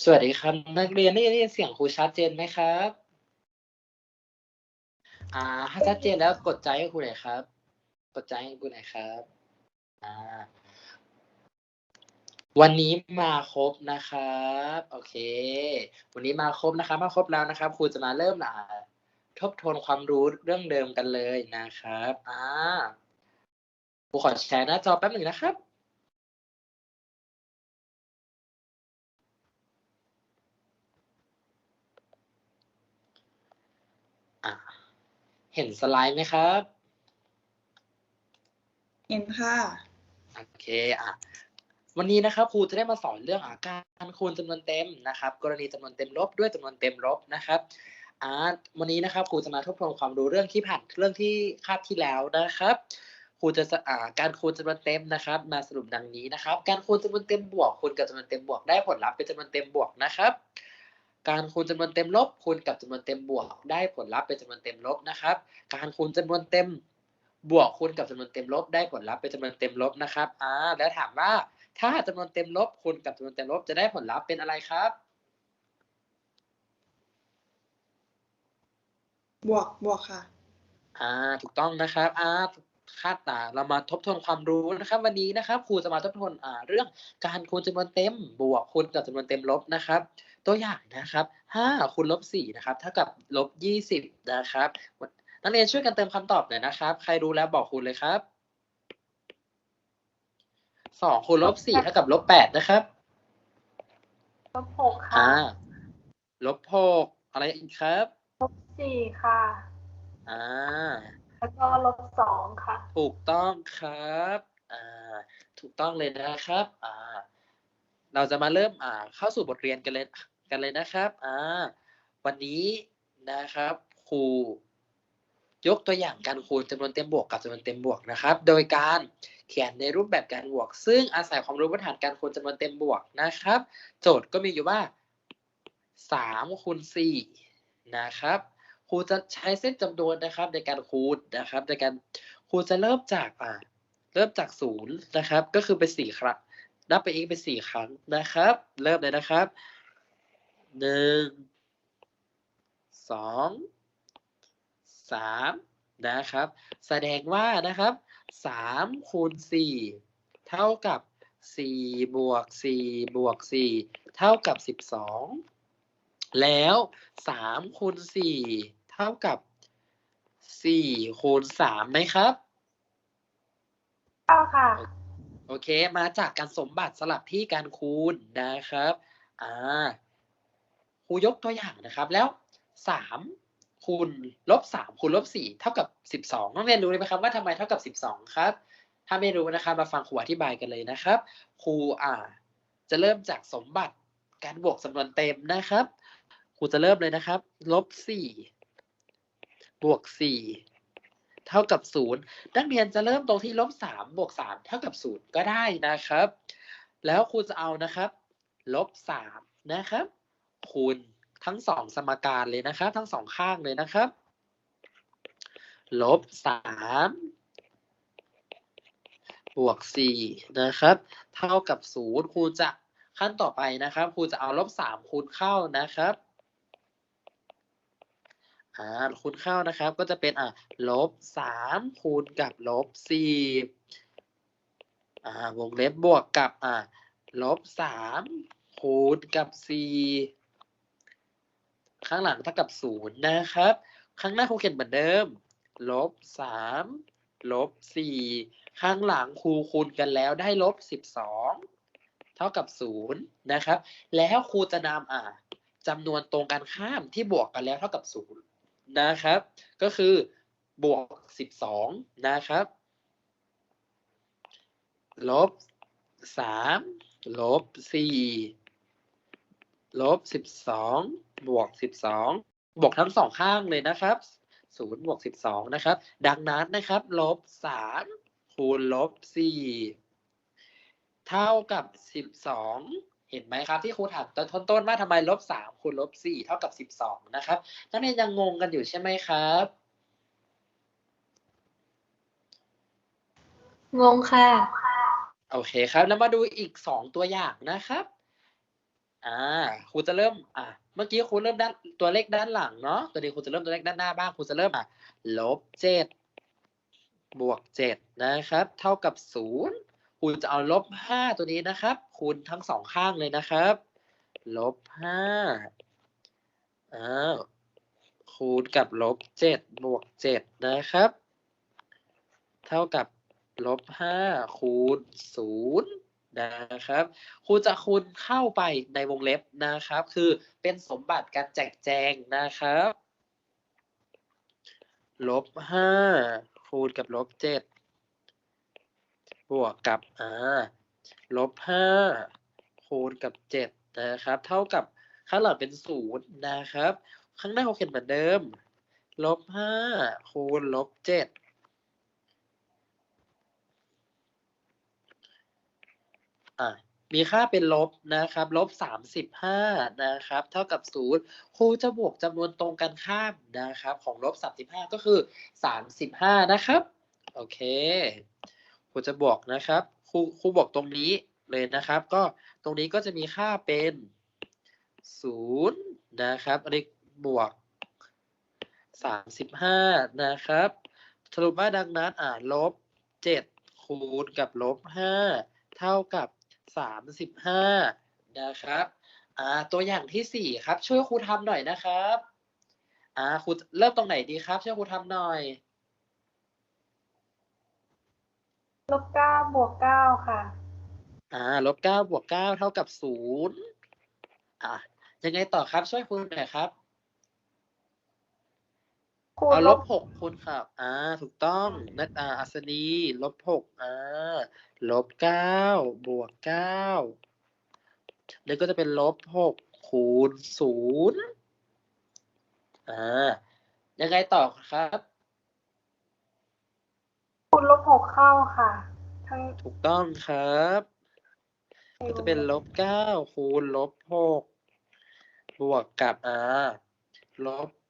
สวัสดีครับ นักเรียนได้ยินเสียงครูชัดเจนไหมครับ อ่าถ้าชัดเจนแล้วกดใจให้ครูหน่อยครับ กดใจให้ครูหน่อยครับอ่าวันนี้มาครบนะครับ โอเค วันนี้มาครบนะครับ มาครบแล้วนะครับ ครูจะมาเริ่มอ่าทบทวนความรู้เรื่องเดิมกันเลยนะครับอ่าครูขอแชร์หน้าจอแป๊บหนึ่งนะครับ เห็นสไลด์ไหมครับ เห็นค่ะ โอเคอะวันนี้นะครับครูจะได้มาสอนเรื่องอาการคูณจำนวนเต็มนะครับ กรณีจำนวนเต็มลบด้วยจำนวนเต็มลบนะครับอ่าวันนี้นะครับครูจะมาทบทวนความรู้เรื่องที่ผ่านเรื่องที่คาบที่แล้วนะครับครูจะสอ่าการคูณจำนวนเต็มนะครับ มาสรุปดังนี้นะครับ การคูณจำนวนเต็มบวกคูณกับจำนวนเต็มบวกได้ผลลัพธ์เป็นจำนวนเต็มบวกนะครับ การคูณจำนวนเต็มลบคูณกับจำนวนเต็มบวก ได้ผลลัพธ์เป็นจำนวนเต็มลบนะครับ การคูณจำนวนเต็มบวกคูณกับจำนวนเต็มลบ ได้ผลลัพธ์เป็นจำนวนเต็มลบนะครับอ่าแล้วถามว่าถ้าจำนวนเต็มลบคูณกับจำนวนเต็มลบจะได้ผลลัพธ์เป็นอะไรครับ บวกบวกค่ะอ่าถูกต้องนะครับอ่าคาดตาเรามาทบทวนความรู้นะครับ วันนี้นะครับครูจะมาทบทวนอ่าเรื่องการคูณจำนวนเต็มบวกคูณกับจำนวนเต็มลบนะครับ ตัวอย่างนะครับห้าคูณลบสี่นะครับเท่ากับลบยี่สิบนะครับนักเรียนช่วยกันเติมคำตอบหน่อยนะครับ ใครรู้แล้วบอกครูเลยครับสองคูณลบสี่เท่ากับลบแปดนะครับลบหกค่ะอ่าลบหกอะไรอีกครับลบสี่ค่ะอ่าแล้วก็ลบสองค่ะ ถูกต้องครับอ่าถูกต้องเลยนะครับอ่าเราจะมาเริ่มอ่าเข้าสู่บทเรียนกันเลย กันเลยนะครับอ่าวันนี้นะครับครูยกตัวอย่างการคูณจำนวนเต็มบวกกับจำนวนเต็มบวกนะครับ โดยการเขียนในรูปแบบการบวก ซึ่งอาศัยความรู้พื้นฐานการคูณจำนวนเต็มบวกนะครับ โจทย์ก็มีอยู่ว่าสามคูณสี่นะครับครูจะใช้เส้นจำนวนนะครับ ในการคูณนะครับ ในการครูจะเริ่มจากอ่าเริ่มจากศูนย์นะครับ ก็คือเป็นสี่ครั้งนับไปอีกเป็นสี่ครั้งนะครับ เริ่มเลยนะครับ หนึ่งสองสามนะครับ แสดงว่านะครับสามคูณสี่เท่ากับสี่บวกสี่บวกสี่เท่ากับสิบสองแล้วสามคูณสี่เท่ากับสี่คูณสามไหมครับเก้าค่ะ โอเค มาจากการสมบัติสลับที่การคูณนะครับ อ่าค รูยกตัวอย่างนะครับ แล้วสามคูณลบสามคูณลบสี่เท่ากับสิบสองต้องเรียนรู้เลยไหมครับว่าทำไมเท่ากับสิบสองครับ ถ้าไม่รู้นะครับมาฟังครูอธิบายกันเลยนะครับ ครูอ่า จะเริ่มจากสมบัติการบวกจำนวนเต็มนะครับ ครูจะเริ่มเลยนะครับ ลบสี่บวกสี่เท่ากับศูนย์นักเรียนจะเริ่มตรงที่ลบสามบวกสามเท่ากับศูนย์ก็ได้นะครับ แล้วครูจะเอานะครับ ลบสามนะครับ คูณทั้งสองสมการเลยนะครับ ทั้งสองข้างเลยนะครับ ลบสามบวกสี่นะครับ เท่ากับศูนย์ครูจะขั้นต่อไปนะครับครูจะเอาลบสามคูณเข้านะครับอ่าคูณเข้านะครับก็จะเป็นอะลบสามคูณกับลบสี่อ่าวงเล็บบวกกับอะลบสามคูณกับสี่ ข้างหลังเท่ากับศูนย์นะครับ ข้างหน้าครูเขียนเหมือนเดิม ลบสามลบสี่ข้างหลังครูคูณกันแล้วได้ลบสิบสองเท่ากับศูนย์นะครับ แล้วครูจะนำอะจำนวนตรงกันข้ามที่บวกกันแล้วเท่ากับศูนย์นะครับ ก็คือบวกสิบสองนะครับลบสามลบสี่ ลบสิบสองบวกสิบสองบวกทั้งสองข้างเลยนะครับศูนย์บวกสิบสองนะครับ ดังนั้นนะครับลบสามคูณลบสี่เท่ากับสิบสองเห็นไหมครับที่ครูถามตอนต้นๆว่าทำไมลบสามคูณลบสี่เท่ากับสิบสองนะครับนักเรียนยังงงกันอยู่ใช่ไหมครับงงค่ะ โอเคครับ แล้วมาดูอีกสองตัวอย่างนะครับ อ่าครูจะเริ่มอะเมื่อกี้ครูเริ่มด้านตัวเลขด้านหลังเนาะตัวนี้ครูจะเริ่มตัวเลขด้านหน้าบ้างครูจะเริ่มอะลบเจ็ดบวกเจ็ดนะครับ เท่ากับศูนย์ครูจะเอาลบห้าตัวนี้นะครับ คูณทั้งสองข้างเลยนะครับลบห้าอ้าวคูณกับลบเจ็ดบวกเจ็ดนะครับ เท่ากับลบห้าคูณศูนย์ นะครับครูจะคูณเข้าไปในวงเล็บนะครับ คือเป็นสมบัติการแจกแจงนะครับลบห้าคูณกับลบเจ็ดบวกกับอ่าลบห้าคูณกับเจ็ดนะครับ เท่ากับข้างหลังเป็นศูนย์นะครับ ข้างหน้าเขาเขียนเหมือนเดิมลบห้าคูณลบเจ็ด อะ มีค่าเป็นลบนะครับลบสามสิบห้านะครับ เท่ากับศูนย์ครูจะบวกจำนวนตรงกันข้ามนะครับ ของลบสามสิบห้าก็คือสามสิบห้านะครับโอเคครูจะบวกนะครับครูครูบอกตรงนี้เลยนะครับ ก็ตรงนี้ก็จะมีค่าเป็นศูนย์นะครับอันนี้บวกสามสิบห้านะครับ สรุปว่าดังนั้นอ่าลบเจ็ดคูณกับลบห้าเท่ากับ สามสิบห้านะครับอ่าตัวอย่างที่สี่ครับ ช่วยครูทำหน่อยนะครับอ่าครูเริ่มตรงไหนดีครับ ช่วยครูทำหน่อยลบเก้าบวกเก้าค่ะอ่าลบเก้าบวกเก้าเท่ากับศูนย์อะยังไงต่อครับช่วยครูหน่อยครับ คูณเอาลลบบหกคูณครับ อ่า ถูกต้อง นัดอ่าอัศนีลบหกอ่า ลบเก้าบวกเก้าแล้วก็จะเป็นลบหกคูณศูนย์อ่า ยังไงต่อครับ คูณลบหกเข้าค่ะ ทั้งถูกต้องครับ ก็จะเป็นลบเก้าคูณลบหกบวกกับอ่าลบเก้า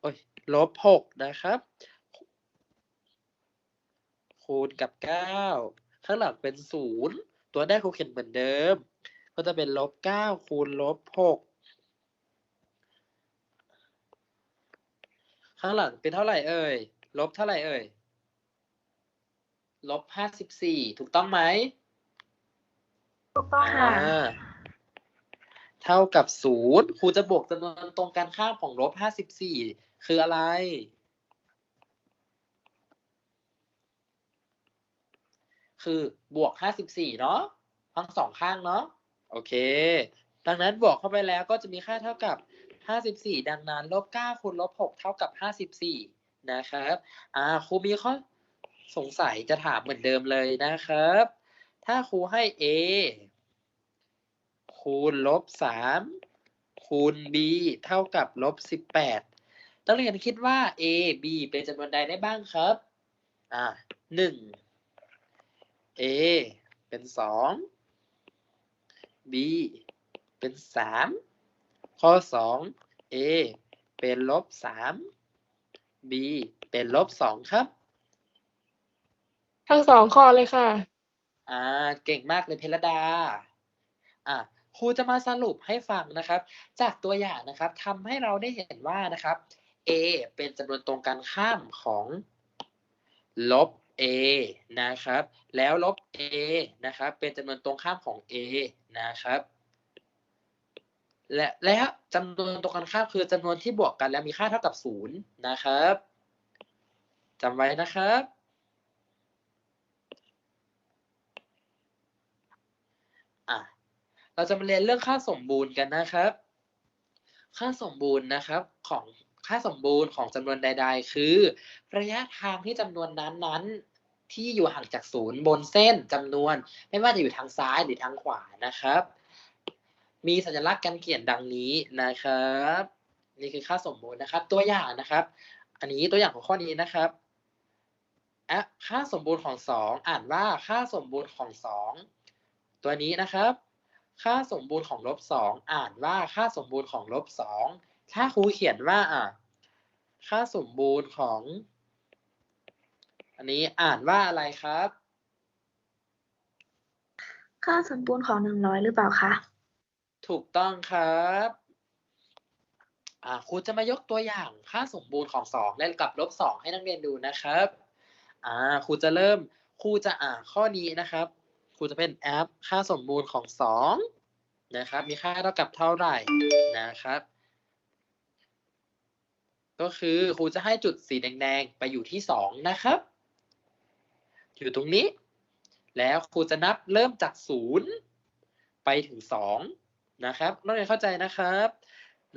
โอ้ยลบหกนะครับ คูณกับเก้าข้างหลังเป็นศูนย์ตัวได้ครูเขียนเหมือนเดิม ก็จะเป็นลบเก้าคูณลบหกข้างหลังเป็นเท่าไหร่เอ่ยลบเท่าไหร่เอ่ยลบห้าสิบสี่ถูกต้องไหมถูกต้องอ่าค่ะเท่ากับศูนย์ครูจะบวกจำนวนตรงกันข้ามของลบห้าสิบสี่ คืออะไร คือบวกห้าสิบสี่เนาะทั้งสองข้างเนาะโอเค ดังนั้นบวกเข้าไปแล้วก็จะมีค่าเท่ากับห้าสิบสี่ดังนั้นลบเก้าคูณลบหกเท่ากับห้าสิบสี่นะครับอ่าครูมีข้อสงสัยจะถามเหมือนเดิมเลยนะครับ ถ้าครูให้ a คูณลบสามคูณ b เท่ากับลบสิบแปด นักเรียนคิดว่า a b เป็นจำนวนใดได้บ้างครับ อ่าหนึ่ง a เป็นสอง b เป็นสามข้อสอง a เป็นลบสาม b เป็นลบสองครับ ทั้งสองข้อเลยค่ะ อ่า เก่งมากเลยเพลดา อ่าครูจะมาสรุปให้ฟังนะครับ จากตัวอย่างนะครับทำให้เราได้เห็นว่านะครับ a เป็นจำนวนตรงกันข้ามของลบ a นะครับ แล้วลบ a นะครับ เป็นจำนวนตรงข้ามของ a นะครับ และแล้วจำนวนตรงกันข้ามคือจำนวนที่บวกกันแล้วมีค่าเท่ากับศูนย์นะครับจำไว้นะครับ เราจะมาเรียนเรื่องค่าสมบูรณ์กันนะครับ ค่าสมบูรณ์นะครับของ ค่าสมบูรณ์ของจำนวนใด ๆ คือ ระยะทางที่จำนวนนั้นๆ ที่อยู่ห่างจากศูนย์บนเส้นจำนวน ไม่ว่าจะอยู่ทางซ้ายหรือทางขวานะครับ มีสัญลักษณ์การเขียนดังนี้นะครับ นี่คือค่าสมบูรณ์นะครับ ตัวอย่างนะครับ อันนี้ตัวอย่างของข้อนี้นะครับอะค่าสมบูรณ์ของสองอ่านว่าค่าสมบูรณ์ของสองตัวนี้นะครับ ค่าสมบูรณ์ของลบสองอ่านว่าค่าสมบูรณ์ของลบสอง ถ้าครูเขียนว่าอะค่าสมบูรณ์ของ อันนี้อ่านว่าอะไรครับ ค่าสมบูรณ์ของหนึ่งร้อยหรือเปล่าคะ ถูกต้องครับอ่าครูจะมายกตัวอย่างค่าสมบูรณ์ของสองและกับลบสองให้นักเรียนดูนะครับอ่าครูจะเริ่มครูจะอ่านข้อนี้นะครับครูจะเป็นแอปค่าสมบูรณ์ของสองนะครับ มีค่าเท่ากับเท่าไหร่นะครับ ก็คือครูจะให้จุดสีแดงๆ ไปอยู่ที่สองนะครับ อยู่ตรงนี้ แล้วครูจะนับเริ่มจากศูนย์ไปถึงสองนะครับนักเรียนเข้าใจนะครับ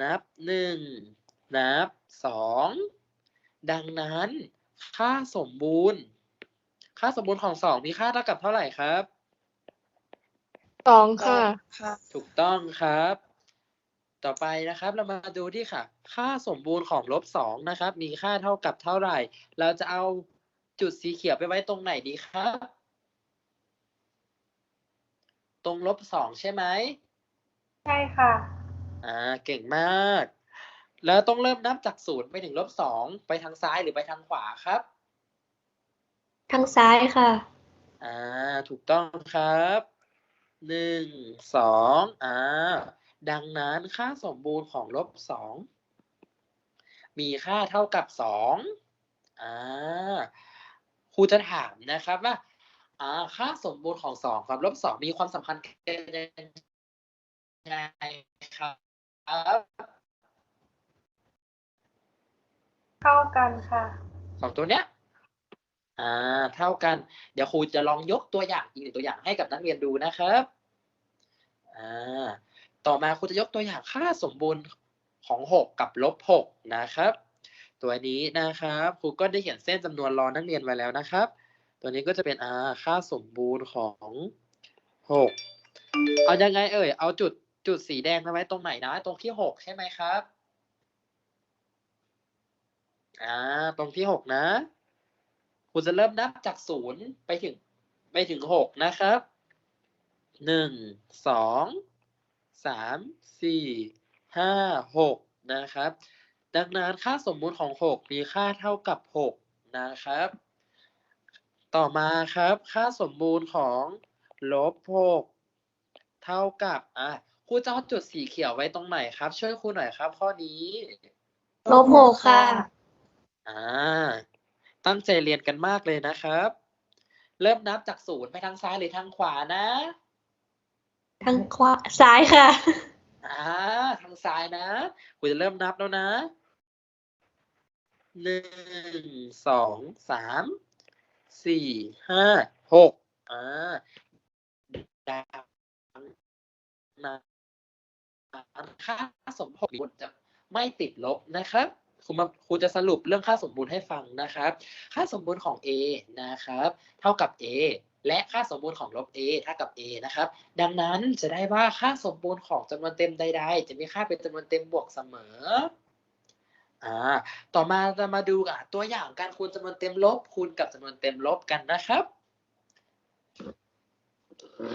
นับหนึ่งนับสองดังนั้น ค่าสมบูรณ์ ค่าสมบูรณ์ของสองมีค่าเท่ากับเท่าไหร่ครับสองค่ะค่ะถูกต้องครับ ต่อไปนะครับ เรามาดูที่ค่ะ ค่าสมบูรณ์ของลบสองนะครับ มีค่าเท่ากับเท่าไหร่ เราจะเอาจุดสีเขียวไปไว้ตรงไหนดีครับ ตรงลบสองใช่ไหมใช่ค่ะอ่าเก่งมาก แล้วต้องเริ่มนับจากศูนย์ไปถึงลบสองไปทางซ้ายหรือไปทางขวาครับ ทางซ้ายค่ะอ่าถูกต้องครับหนึ่งสองอ่า ดังนั้นค่าสมบูรณ์ของลบสองมีค่าเท่ากับสองอ่าครูจะถามนะครับว่าอ่าค่าสมบูรณ์ของสองกับลบสองมีความสัมพันธ์กันยังไงครับเข้ากันค่ะสองตัวเนี้ยอ่าเท่ากัน เดี๋ยวครูจะลองยกตัวอย่างอีกหนึ่งตัวอย่างให้กับนักเรียนดูนะครับอ่า ต่อมาครูจะยกตัวอย่างค่าสมบูรณ์ของหกกับลบหกนะครับ ตัวนี้นะครับครูก็ได้เขียนเส้นจำนวนรอนักเรียนไว้แล้วนะครับ ตัวนี้ก็จะเป็นอ่าค่าสมบูรณ์ของหกเอายังไงเอ่ย เอาจุดจุดสีแดงไว้ตรงไหนนะ ตรงที่หกใช่ไหมครับอ่าตรงที่หกนะคุณจะเริ่มนับจากศูนย์ไปถึงไปถึงหกนะครับหนึ่ง สองสามสี่ห้าหกนะครับ ดังนั้นค่าสมมุติของหกมีค่าเท่ากับหกนะครับ ต่อมาครับ ค่าสมบูรณ์ของลบหกเท่ากับอะครูจะเอาจุดสีเขียวไว้ตรงไหนครับ ช่วยครูหน่อยครับ ข้อนี้ ลบหกค่ะ อ่า ตั้งใจเรียนกันมากเลยนะครับ เริ่มนับจากศูนย์ไปทางซ้ายหรือทางขวานะ ทางขวาซ้ายค่ะ อ่าทางซ้ายนะกูจะเริ่มนับแล้วนะหนึ่งสองสามสี่ห้าหกอ่าดังนั้นค่าสมบูรณ์จะไม่ติดลบนะครับครูมาครูจะสรุปเรื่องค่าสมบูรณ์ให้ฟังนะครับ ค่าสมบูรณ์ของ a นะครับ เท่ากับ a และค่าสมบูรณ์ของลบ a เท่ากับ a นะครับ ดังนั้นจะได้ว่าค่าสมบูรณ์ของจำนวนเต็มใด ๆ จะมีค่าเป็นจำนวนเต็มบวกเสมออ่าต่อมาจะมาดูอะตัวอย่างการคูณจำนวนเต็มลบ คูณกับจำนวนเต็มลบกันนะครับ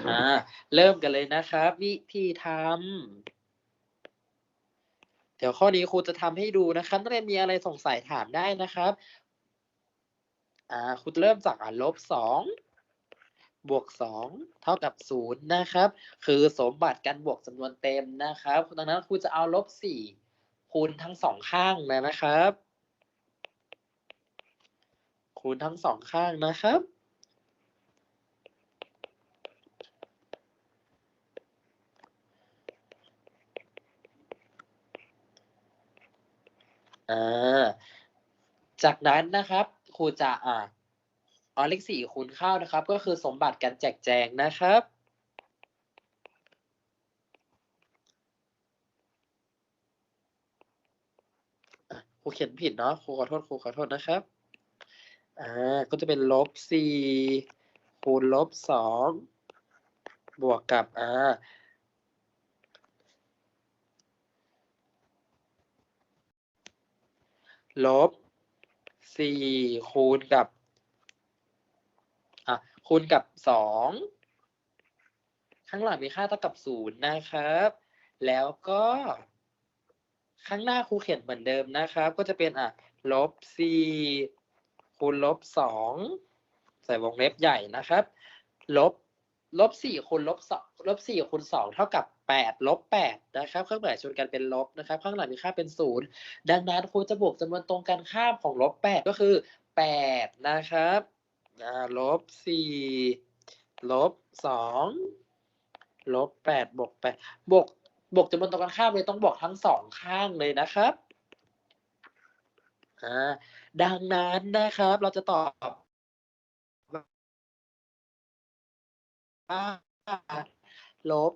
อ่าเริ่มกันเลยนะครับ วิธีทำเดี๋ยวข้อนี้ครูจะทำให้ดูนะครับนักเรียนมีอะไรสงสัยถามได้นะครับอ่าครูจะเริ่มจากอะลบสอง บวกสองเท่ากับศูนย์นะครับ คือสมบัติการบวกจำนวนเต็มนะครับ ดังนั้นครูจะเอาลบสี่คูณทั้งสองข้างเลยนะครับ คูณทั้งสองข้างนะครับ อ่า จากนั้นนะครับครูจะอ่า เอเลขสี่คูณเข้านะครับ ก็คือสมบัติการแจกแจงนะครับ ครูเขียนผิดเนาะครูขอโทษครูขอโทษนะครับ อ่า ก็จะเป็นลบสี่คูณลบสองบวกกับ อ่าลบสี่คูณกับ คูณกับสองข้างหลังมีค่าเท่ากับศูนย์นะครับ แล้วก็ข้างหน้าครูเขียนเหมือนเดิมนะครับ ก็จะเป็นอะลบสี่คูณลบสองใส่วงเล็บใหญ่นะครับ ลบลบสี่คูณลบสองลบสี่คูณสองเท่ากับแปดลบแปดนะครับเครื่องหมายชนกันเป็นลบนะครับ ข้างหลังมีค่าเป็นศูนย์ดังนั้นครูจะบวกจำนวนตรงกันข้ามของลบแปดก็คือแปดนะครับ อ่าลบสี่ลบสองลบแปดบวกแปดบวกบวกจำนวนตรงกันข้ามเลยต้องบวกทั้งสองข้างเลยนะครับอ่าดังนั้นนะครับ เราจะตอบลบ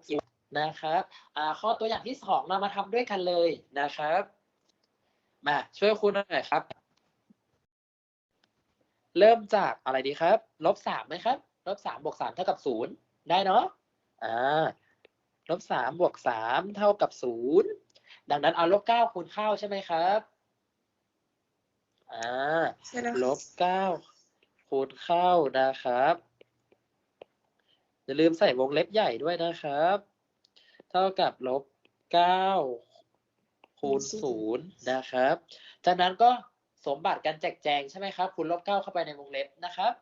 นะครับอ่าข้อตัวอย่างที่สองเรามาทำด้วยกันเลยนะครับ มาช่วยคุณหน่อยครับ เริ่มจากอะไรดีครับ ลบสามไหมครับ ลบสามบวกสามเท่ากับศูนย์ได้เนาะ อ่า ลบสามบวกสามเท่ากับศูนย์ดังนั้นเอาลบเก้าคูณเข้าใช่ไหมครับ อ่าใช่แล้วลค่ะบเก้าคูณเข้านะครับ อย่าลืมใส่วงเล็บใหญ่ด้วยนะครับ เท่ากับลบเก้าคูณศูนย์นะครับ จากนั้นก็ สมบัติการแจกแจงใช่ไหมครับคูณลบเก้าเข้าไปในวงเล็บนะครับ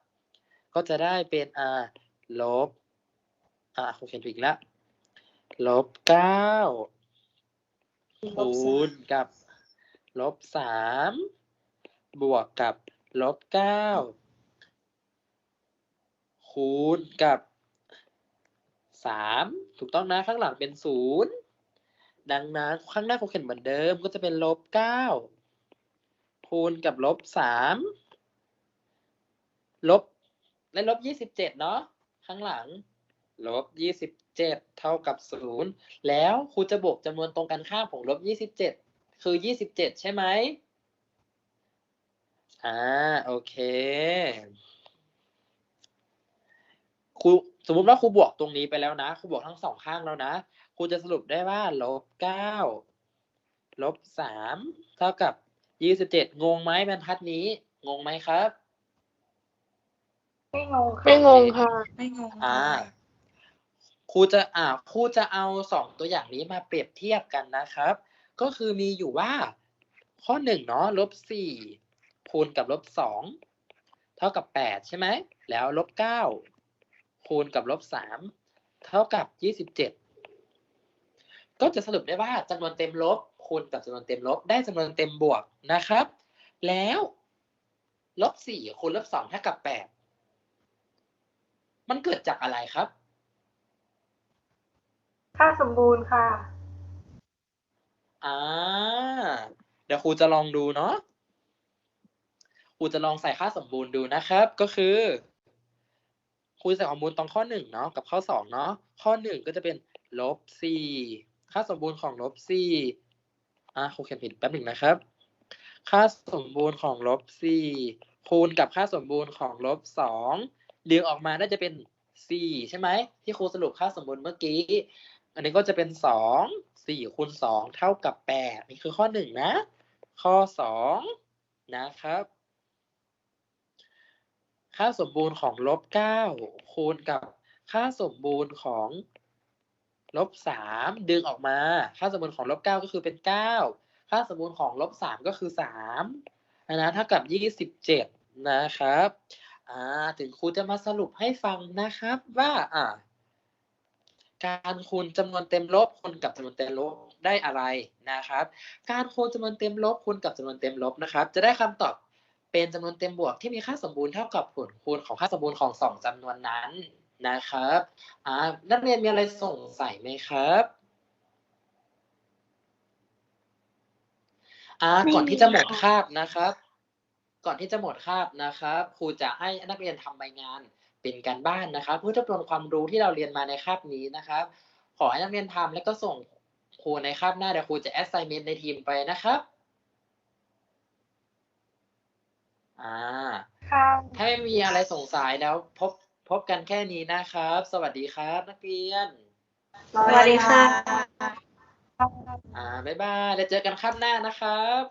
ก็จะได้เป็นอ่าลบอ่าครูเขียนผิดอีกแล้วลบเก้าลบสาคูมณกับลบสามบวกกับลบเก้าคูณกับสามถูกต้องนะข้างหลังเป็นศูนย์ดังนั้นข้างหน้าคงเขียนเหมือนเดิมก็จะเป็นลบเก้า คูณกับลบสามลบและลบยี่สิบเจ็ดเนาะข้างหลังลบยี่สิบเจ็ดเท่ากับศูนย์แล้วครูจะบวกจำนวนตรงกันข้ามของลบยี่สิบเจ็ดคือยี่สิบเจ็ดใช่ไหมอ่าโอเคครูสมมุติว่าครูบวกตรงนี้ไปแล้วนะครูบวกทั้งสองข้างแล้วนะครูจะสรุปได้ว่าลบเก้าลบสามเท่ากับ ยี่สิบเจ็ดงงไหมบรรทัดนี้ งงไหมครับ ไม่งงค่ะไม่งงค่ะ ไม่งงอ่าค่ะครูจะอ่าครูจะเอาสองตัวอย่างนี้มาเปรียบเทียบกันนะครับ ก็คือมีอยู่ว่า ข้อหนึ่งเนาะลบสี่คูณกับลบสองเท่ากับแปดใช่ไหม แล้วลบเก้าคูณกับลบสามเท่ากับยี่สิบเจ็ด ก็จะสรุปได้ว่าจำนวนเต็มลบคูณกับจำนวนเต็มลบได้จำนวนเต็มบวกนะครับ แล้วลบสี่คูณลบสองเท่ากับแปดมันเกิดจากอะไรครับ ค่าสมบูรณ์ค่ะอ่าเดี๋ยวครูจะลองดูเนาะครูจะลองใส่ค่าสมบูรณ์ดูนะครับ ก็คือครูใส่ข้อมูลตรงข้อหนึ่งเนาะกับข้อสองเนาะข้อหนึ่งก็จะเป็นลบสี่ ค่าสมบูรณ์ของลบสี่อ่าครูเขียนผิดแป๊บหนึ่งนะครับ ค่าสมบูรณ์ของลบสี่คูณกับค่าสมบูรณ์ของลบสองดึงออกมาน่าจะเป็นสี่ใช่ไหมที่ครูสรุปค่าสมบูรณ์เมื่อกี้ อันนี้ก็จะเป็นสองสี่คูณสองเท่ากับแปดนี่คือข้อหนึ่งนะ ข้อสองนะครับ ค่าสมบูรณ์ของลบเก้าคูณกับค่าสมบูรณ์ของ ลบสามดึงออกมา ค่าสมบูรณ์ของลบเก้าก็คือเป็นเก้าค่าสมบูรณ์ของลบสามก็คือสามนะเท่ากับยี่สิบเจ็ดนะครับอ่าถึงครูจะมาสรุปให้ฟังนะครับว่าอ่าการคูณจำนวนเต็มลบคูณกับจำนวนเต็มลบได้อะไรนะครับ การคูณจำนวนเต็มลบคูณกับจำนวนเต็มลบนะครับ จะได้คำตอบเป็นจำนวนเต็มบวกที่มีค่าสมบูรณ์เท่ากับผลคูณของค่าสมบูรณ์ของสองจำนวนนั้น นะครับอ่านักเรียนมีอะไรสงสัยไหมครับอ่าก่อนที่จะหมดคาบนะครับ ก่อนที่จะหมดคาบนะครับครูจะให้นักเรียนทำใบงานเป็นการบ้านนะครับ เพื่อทบทวนความรู้ที่เราเรียนมาในคาบนี้นะครับ ขอให้นักเรียนทำแล้วก็ส่งครูในคาบหน้าเดี๋ยวครูจะ assignment ในทีมไปนะครับอ่าค่ะถ้าไม่มีอะไรสงสัยแล้วพบ พบกันแค่นี้นะครับ สวัสดีครับนักเรียน สวัสดีค่ะ อ่าบ๊ายบายแล้วเจอกันคาบหน้านะครับ